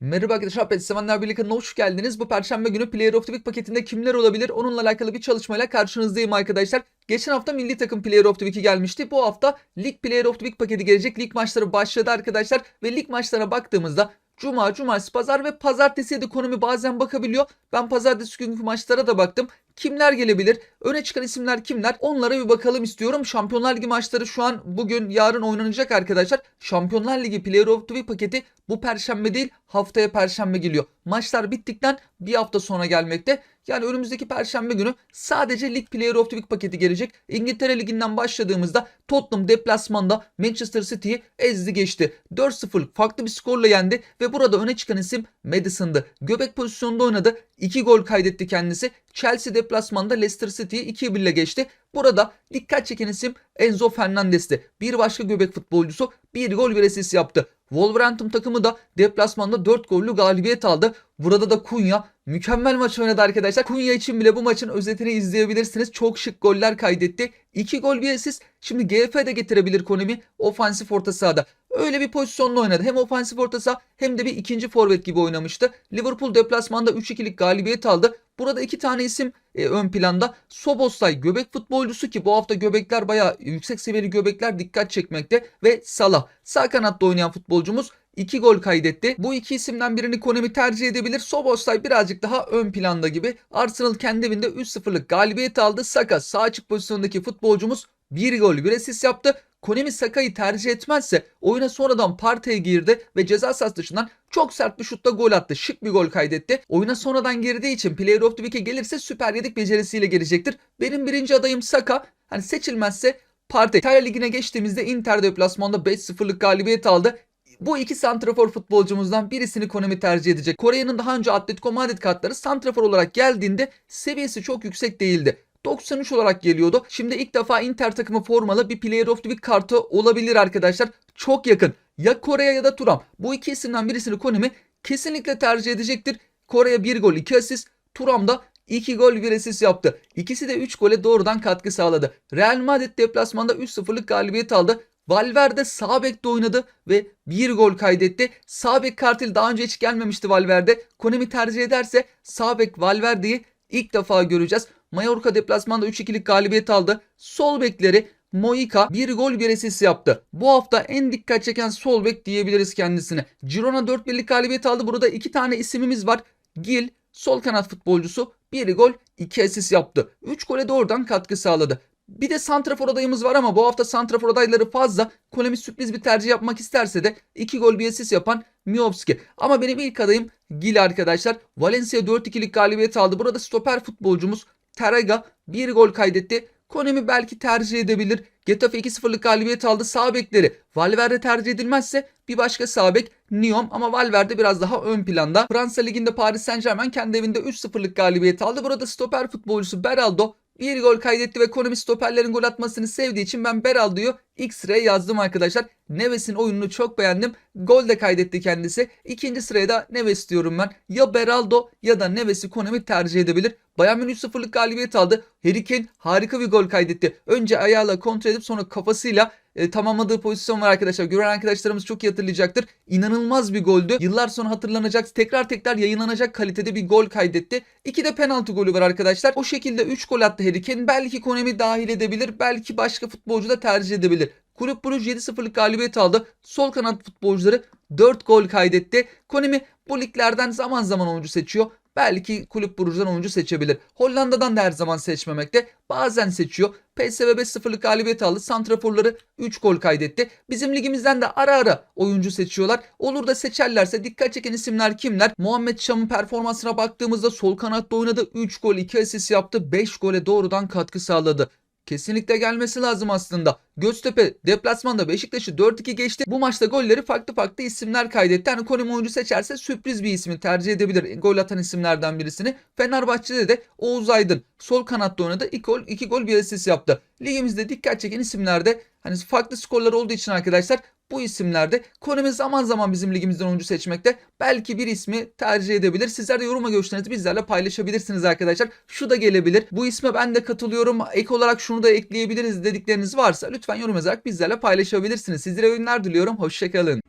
Merhaba arkadaşlar, PES Sevenler kanalına hoş geldiniz. Bu perşembe günü Player of the Week paketinde kimler olabilir? Onunla alakalı bir çalışmayla karşınızdayım arkadaşlar. Geçen hafta milli takım Player of the Week'i gelmişti. Bu hafta Lig Player of the Week paketi gelecek. Lig maçları başladı arkadaşlar. Ve lig maçlarına baktığımızda Cuma, Cumartesi, Pazar ve Pazartesiye de konumu bazen bakabiliyor. Ben Pazartesi günkü maçlara da baktım. Kimler gelebilir? Öne çıkan isimler kimler? Onlara bir bakalım istiyorum. Şampiyonlar Ligi maçları şu an bugün yarın oynanacak arkadaşlar. Şampiyonlar Ligi Player of the Week paketi bu perşembe değil haftaya perşembe geliyor. Maçlar bittikten bir hafta sonra gelmekte. Yani önümüzdeki perşembe günü sadece Lig Player of the Week paketi gelecek. İngiltere Ligi'nden başladığımızda Tottenham deplasmanda Manchester City'yi ezdi geçti. 4-0 farklı bir skorla yendi ve burada öne çıkan isim Madison'dı. Göbek pozisyonunda oynadı. 2 gol kaydetti kendisi. Chelsea deplasmanda Leicester City'yi 2-1 ile geçti. Burada dikkat çeken isim Enzo Fernandez'ti. Bir başka göbek futbolcusu bir gol bir asist yaptı. Wolverhampton takımı da deplasmanda 4 gollü galibiyet aldı. Burada da Kunya mükemmel maç oynadı arkadaşlar. Kunya için bile bu maçın özetini izleyebilirsiniz. Çok şık goller kaydetti. 2 gol bir asist. Şimdi GF de getirebilir Konemi ofansif orta sahada. Öyle bir pozisyonda oynadı. Hem ofansif orta saha hem de bir ikinci forvet gibi oynamıştı. Liverpool deplasmanda 3-2'lik galibiyet aldı. Burada iki tane isim e, ön planda. Soboslay göbek futbolcusu ki bu hafta göbekler bayağı yüksek seviyeli göbekler dikkat çekmekte. Ve Salah sağ kanatta oynayan futbolcumuz 2 gol kaydetti. Bu iki isimden birini Konemi tercih edebilir. Soboslay birazcık daha ön planda gibi. Arsenal kendi evinde 3-0'lık galibiyet aldı. Saka sağ açık pozisyondaki futbolcumuz 1 gol bir asist yaptı. Konemi Saka'yı tercih etmezse oyuna sonradan Partey'e girdi ve ceza sahası dışından çok sert bir şutla gol attı. Şık bir gol kaydetti. Oyuna sonradan girdiği için Player of the Week'e gelirse süper yedik becerisiyle gelecektir. Benim birinci adayım Saka. Hani seçilmezse Partey. İtalya Ligi'ne geçtiğimizde Inter deplasmanda 5-0'lık galibiyet aldı. Bu iki santrafor futbolcumuzdan birisini Konami tercih edecek. Kore'nin daha önce Atletico Madrid kartları santrafor olarak geldiğinde seviyesi çok yüksek değildi. 93 olarak geliyordu. Şimdi ilk defa Inter takımı formalı bir Player of the Week kartı olabilir arkadaşlar. Çok yakın. Ya Kore'ye ya da Turam. Bu iki isimden birisini Konami kesinlikle tercih edecektir. Kore'ye 1 gol 2 asist. Turam da 2 gol 1 asist yaptı. İkisi de 3 gole doğrudan katkı sağladı. Real Madrid deplasmanda 3-0'lık galibiyet aldı. Valverde sağ bekte oynadı ve bir gol kaydetti. Sağ bek kartıyla daha önce hiç gelmemişti Valverde. Konemi tercih ederse sağ bek Valverde'yi ilk defa göreceğiz. Mallorca deplasmanda 3-2'lik galibiyet aldı. Sol bekleri Moika bir gol bir asist yaptı. Bu hafta en dikkat çeken sol bek diyebiliriz kendisine. Girona 4-1'lik galibiyet aldı. Burada iki tane isimimiz var. Gil sol kanat futbolcusu bir gol 2 asist yaptı. 3 gole doğrudan katkı sağladı. Bir de santrafor adayımız var ama bu hafta santrafor adayları fazla. Konemi sürpriz bir tercih yapmak isterse de 2 gol bir asist yapan Miovski. Ama benim ilk adayım Gil arkadaşlar. Valencia 4-2'lik galibiyet aldı. Burada stoper futbolcumuz Terega bir gol kaydetti. Konemi belki tercih edebilir. Getafe 2-0'lık galibiyet aldı. Sağ bekleri Valverde tercih edilmezse bir başka sağ bek Niom ama Valverde biraz daha ön planda. Fransa Ligi'nde Paris Saint Germain kendi evinde 3-0'lık galibiyet aldı. Burada stoper futbolcusu Beraldo bir gol kaydetti ve Konami stoperlerin gol atmasını sevdiği için ben Beraldo'yu ilk sıraya yazdım arkadaşlar. Neves'in oyununu çok beğendim. Gol de kaydetti kendisi. İkinci sıraya da Neves diyorum ben. Ya Beraldo ya da Neves'i Konami tercih edebilir. Bayern Münih 3-0'lık galibiyet aldı. Harry Kane harika bir gol kaydetti. Önce ayağıyla kontrol edip sonra kafasıyla e, tamamladığı pozisyon var arkadaşlar. Gören arkadaşlarımız çok iyi hatırlayacaktır. İnanılmaz bir goldü. Yıllar sonra hatırlanacak, tekrar tekrar yayınlanacak kalitede bir gol kaydetti. İki de penaltı golü var arkadaşlar. O şekilde 3 gol attı Harry Kane. Belki Konami dahil edebilir. Belki başka futbolcu da tercih edebilir. Kulüp Bruges 7-0'lık galibiyet aldı. Sol kanat futbolcuları 4 gol kaydetti. Konami bu liglerden zaman zaman oyuncu seçiyor. Belki kulüp Brugge'dan oyuncu seçebilir. Hollanda'dan da her zaman seçmemekte. Bazen seçiyor. PSV 5-0'lık galibiyet aldı. Santraforları 3 gol kaydetti. Bizim ligimizden de ara ara oyuncu seçiyorlar. Olur da seçerlerse dikkat çeken isimler kimler? Muhammed Şam'ın performansına baktığımızda sol kanatta oynadı. 3 gol 2 asist yaptı. 5 gole doğrudan katkı sağladı. Kesinlikle gelmesi lazım aslında. Göztepe deplasmanda Beşiktaş'ı 4-2 geçti. Bu maçta golleri farklı farklı isimler kaydetti. Hani Konum oyuncu seçerse sürpriz bir ismi tercih edebilir. Gol atan isimlerden birisini. Fenerbahçe'de de Oğuz Aydın sol kanatta oynadı. 2 gol, 2 gol bir asist yaptı. Ligimizde dikkat çeken isimlerde hani farklı skorlar olduğu için arkadaşlar bu isimlerde Konami zaman zaman bizim ligimizden oyuncu seçmekte. Belki bir ismi tercih edebilir. Sizler de yoruma görüşlerinizi bizlerle paylaşabilirsiniz arkadaşlar. Şu da gelebilir. Bu isme ben de katılıyorum. Ek olarak şunu da ekleyebiliriz dedikleriniz varsa lütfen yorum yazarak bizlerle paylaşabilirsiniz. Sizlere oyunlar diliyorum. Hoşçakalın.